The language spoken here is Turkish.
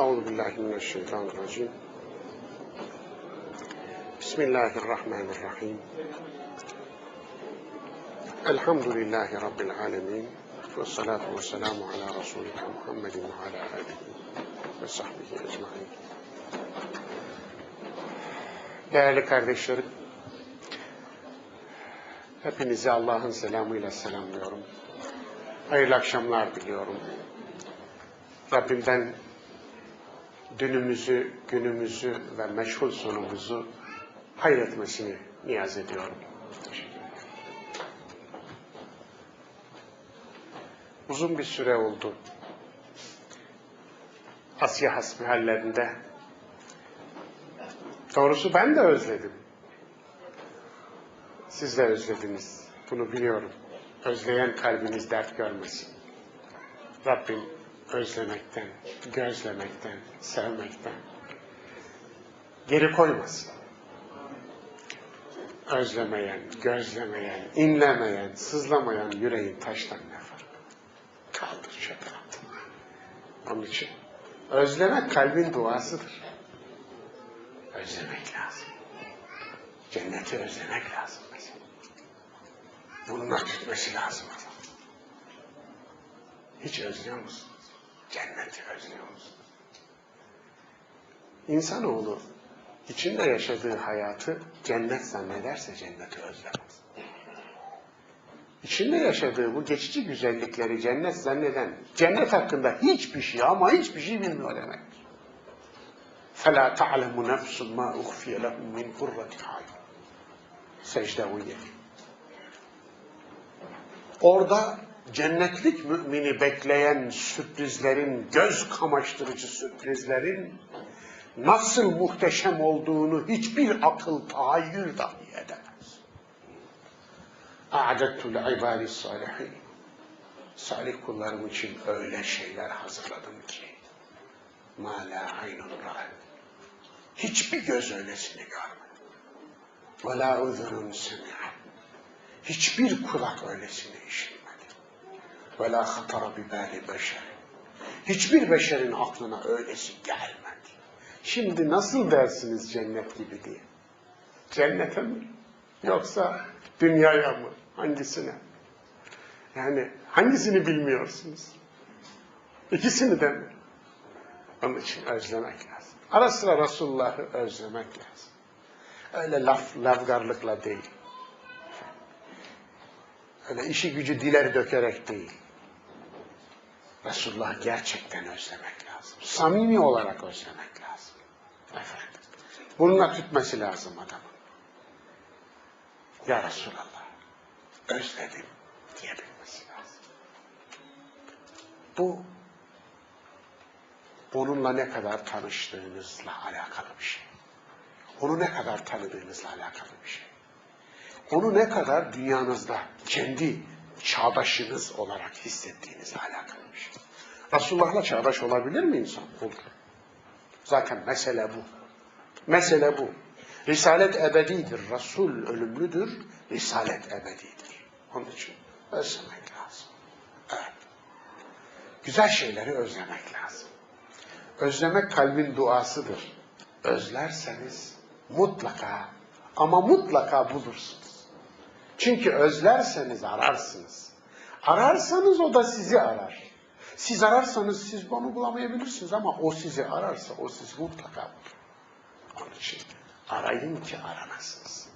Euzu billahi mineşşeytanirracim. Bismillahirrahmanirrahim. Elhamdülillahi Rabbil alemin. Ve salatu ve selamu ala Resulina Muhammedin ve ala alihi ve sahbihi ecmain. Değerli kardeşlerim, hepinizi Allah'ın selamıyla selamlıyorum. Hayırlı akşamlar diliyorum. Rabbimden dünümüzü, günümüzü ve meşhur sonumuzu hayretmesini niyaz ediyorum. Uzun bir süre oldu. Asya hasbihallerinde. Doğrusu ben de özledim. Siz de özlediniz. Bunu biliyorum. Özleyen kalbiniz dert görmesin. Rabbim özlemekten, gözlemekten, sevmekten geri koymasın. Özlemeyen, gözlemeyen, inlemeyen, sızlamayan yüreğin taştan ne farkı? Kaldır çöpe at. Onun için özlemek kalbin duasıdır. Özlemek lazım. Cenneti özlemek lazım mesela. Bunun tütmesi lazım adam. Hiç özlüyor musunuz? Cenneti özlüyor musunuz? İnsanoğlu içinde yaşadığı hayatı cennet zannederse cenneti özlemez. İçinde yaşadığı bu geçici güzellikleri cennet zanneden, cennet hakkında hiçbir şey ama hiçbir şey bilmiyor demektir. فَلَا تَعْلَمُ نَفْسٌ مَا اُخْفِيَ لَهُمْ مِنْ قُرَّةِ عَيْنٍ Secde uyuyor. Orada cennetlik mümini bekleyen sürprizlerin, göz kamaştırıcı sürprizlerin nasıl muhteşem olduğunu hiçbir akıl tahayyül dahi edemez. A'dettu li'ibâdi salihin. Salih kullarım için öyle şeyler hazırladım ki ma la aynun ra'at. Hiçbir göz öylesini görmedi. Ve la uzunun semi'at. Hiçbir kulak öylesini işitmedi. Ve la hatara bibali beşer. Hiçbir beşerin aklına öylesi gelmedi. Şimdi nasıl dersiniz cennet gibi diye? Cennete mi? Yoksa dünyaya mı? Hangisine? Yani hangisini bilmiyorsunuz? İkisini de mi? Onun için özlemek lazım. Ara sıra Resulullah'ı özlemek lazım. Öyle laf, lavgarlıkla değil. Öyle işi gücü diler dökerek değil. Resulullah gerçekten özlemek lazım. Samimi olarak özlemek lazım. Efendim. Bununla tütmesi lazım adamın. Ya Resulallah, özledim diyebilmesi lazım. Bu, onunla ne kadar tanıştığınızla alakalı bir şey. Onu ne kadar tanıdığınızla alakalı bir şey. Onu ne kadar dünyanızda kendi çağdaşınız olarak hissettiğinizle alakalı. Resulullah'la çağdaş olabilir mi insan? Olur. Zaten mesele bu. Mesele bu. Risalet ebedidir. Resul ölümlüdür. Risalet ebedidir. Onun için özlemek lazım. Evet. Güzel şeyleri özlemek lazım. Özlemek kalbin duasıdır. Özlerseniz mutlaka ama mutlaka bulursunuz. Çünkü özlerseniz ararsınız. Ararsanız o da sizi arar. Siz ararsanız siz onu bulamayabilirsiniz ama o sizi ararsa o sizi mutlaka bulur. Onun için arayın ki aranasınız.